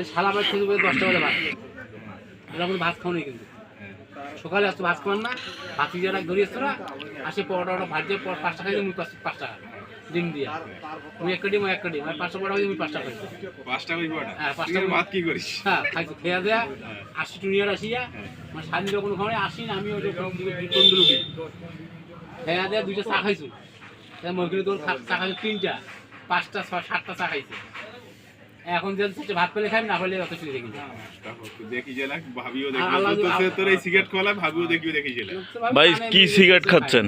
আজ সালা ভাত খেতে বলে দশটা বেলা ভাত এরকম ভাত খাও নি কিন্তু। সকালে আসতো ভাত খাওয়ান না ভাত ভাতি যারা ধরে আসতো না আসে পরোটা ওটা ভাত দিয়ে পাঁচটা খাইছে মুই পাঁচ পাঁচ টাকা ডিম দিয়ে। মুই একটা একটা ডিম আর পাঁচটা পরোটা মুই পাঁচটা খাইছি পাঁচটা কটা হ্যাঁ, পাঁচটা ভাত কি করিস? হ্যাঁ খাইছে খেয়া দেয়া আসি টুনিয়ার আসিয়া মানে স্বাধীন যখন খাওয়া আসি না আমি ওই যে তন্দুরুটি খেয়া দেয়া দুইটা চা খাইছো। মহিলা তোর চা খাইছো তিনটা পাঁচটা ছয় সাতটা চা খাইছে। এখন ভাত পেলে খাই না হলে অত দেখি দেখি যে ভাবিও দেখি তো সে তোর এই সিগারেট খোলা ভাবিও দেখিও দেখি যে ভাই কি সিগারেট খাচ্ছেন?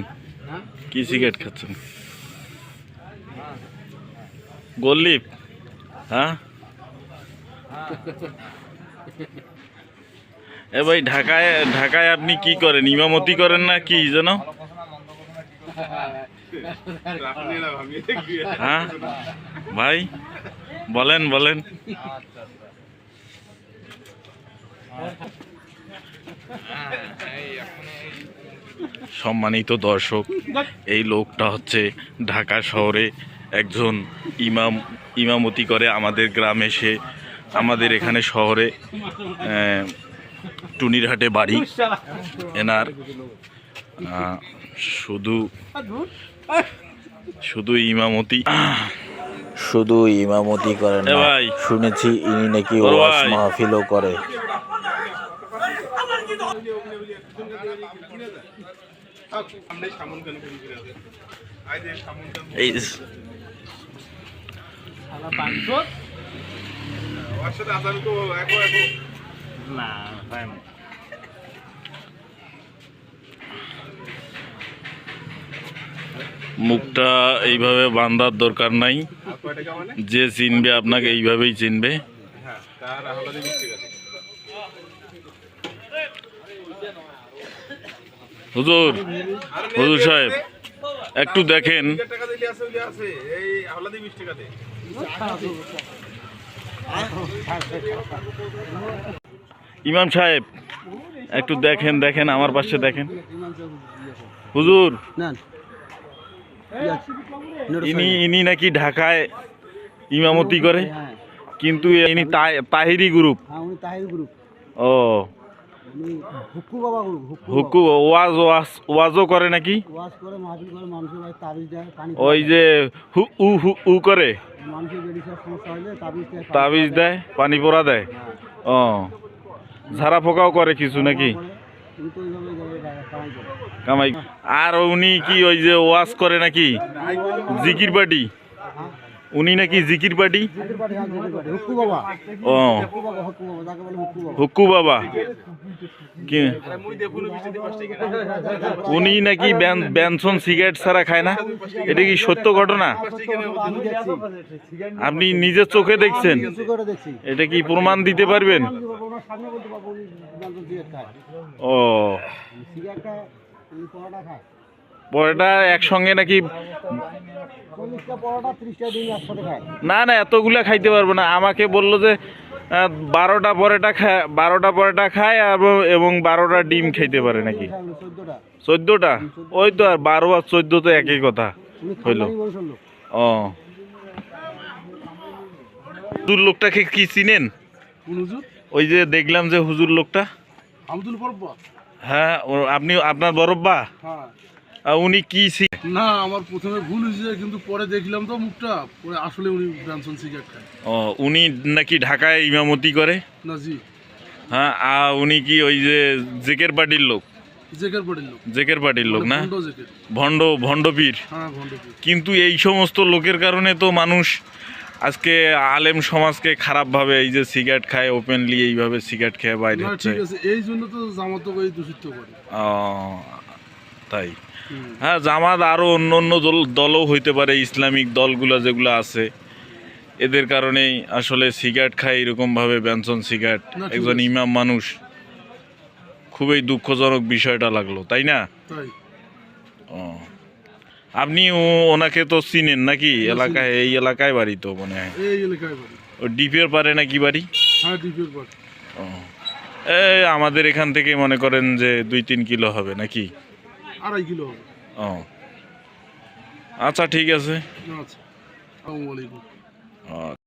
হ্যাঁ? কি সিগারেট খাচ্ছেন? গোল্লিপ? হ্যাঁ? এ ভাই ঢাকায় ঢাকায় আপনি কি করেন? ইমামতি করেন না কি যেন? হ্যাঁ? ভাই? বলেন বলেন। সম্মানিত দর্শক, এই লোকটা হচ্ছে ঢাকা শহরে একজন ইমাম, ইমামতি করে আমাদের গ্রামে সে আমাদের এখানে শহরে টুনিরহাটে বাড়ি। এনার শুধু শুধু ইমামতি। শুধু ইমামতি করেন না শুনেছি ইনি নাকি ওয়াজ মাহফিলও করে। সামনে সামন কেন করি ফিরে আছে আই যে সামন কেন এই শালা পাঁচশো? ওর সাথে আসামি তো একো একো মুখটা এইভাবে বান্ধার দরকার নাই। যে চিনবে আপনাকে এইভাবেই চিনবে। হুজুর হুজুর সাহেব, একটু দেখেন। ইমাম সাহেব, একটু দেখেন দেখেন, আমার পাশে দেখেন। হুজুর ইনি ইনি নাকি ঢাকায় ইমামতি করে। কিন্তু ইনি তাই- তাহিরি গ্রুপ। হ্যাঁ উনি তাহির গ্রুপ। ও। হুক্কু বাবা গ্রুপ হুক্কু ওয়াজ ওয়াজ ওয়াজও করে নাকি? ওয়াশ করে মাহফিল করে মানুষের ভাই তাবিজ দেয় পানি ওই যে হু উ হু উ করে। মানুষের বেড়ি সব সমস্যা হলে তাবিজ দেয় পানি তাবিজ দেয়। পানি পোড়া দেয়। ও। ঝাড়া পোকাও করে কিছু নাকি? আর উনি কি ওই যে ওয়াশ করে নাকি? জিকির পার্টি? উনি নাকি জিকির পার্টি? ও। হুক্কু বাবা। উনি নাকি ব্যান- ব্যানসন সিগারেট ছাড়া খায় না? এটা কি সত্য ঘটনা? আপনি নিজের চোখে দেখছেন? এটা কি প্রমাণ দিতে পারবেন? ও। পরোটা একসঙ্গে নাকি না না এতগুলা খাইতে পারব না। আমাকে বলল যে বারোটা পরোটা খায় বারোটা পরোটা খায় এবং- এবং বারোটা ডিম খাইতে পারে নাকি। চোদ্দটা? ওই তো আর বারো আর চোদ্দ তো একই কথা হইল। ও। হুজুর লোকটাকে কি চিনেন? ওই যে দেখলাম যে হুজুর লোকটা। হ্যাঁ আপনি আপনার বরব্বা? হ্যাঁ। উনি কি না আমার প্রথমে ভুল হয়েছে কিন্তু পরে দেখলাম তো মুখটা। পরে আসলে উনি ব্রানসন সিগারেট খায়। ও উনি নাকি ঢাকায় ইমামতি করে? না জি। হ্যাঁ আর উনি কি ওই যে জেকের পার্টির লোক? জেকের পার্টির লোক। না? ভণ্ড জেকের। ভণ্ডপীর হ্যাঁ কিন্তু এই সমস্ত লোকের কারণে তো মানুষ আজকে আলেম সমাজকে খারাপভাবে এই যে সিগারেট খায় ওপেনলি এইভাবে সিগারেট খেয়ে বাইরে ঠিক আছে এই জন্য তো জামাত দূষিত করে। ও, তাই। হ্যাঁ জামাত আরও অন্য অন্য দল দলও হইতে পারে ইসলামিক দলগুলো যেগুলো আছে। এদের কারণেই আসলে সিগারেট খায় এরকমভাবে ব্যঞ্জন সিগারেট একজন ইমাম মানুষ। খুবই দুঃখজনক বিষয়টা লাগল তাই না? ও। আপনি ওনাকে তো চিনেন নাকি? এলাকায় এই এলাকায় বাড়ি তো মনে হয়। ও ডিপের পারে নাকি বাড়ি? হ্যাঁ বাড়ি ও। এই আমাদের এখান থেকে মনে করেন যে দুই তিন কিলো হবে নাকি? আড়াই কিলো হবে। ও। আচ্ছা ঠিক আছে। আচ্ছা আসসালামু আলাইকুম। ও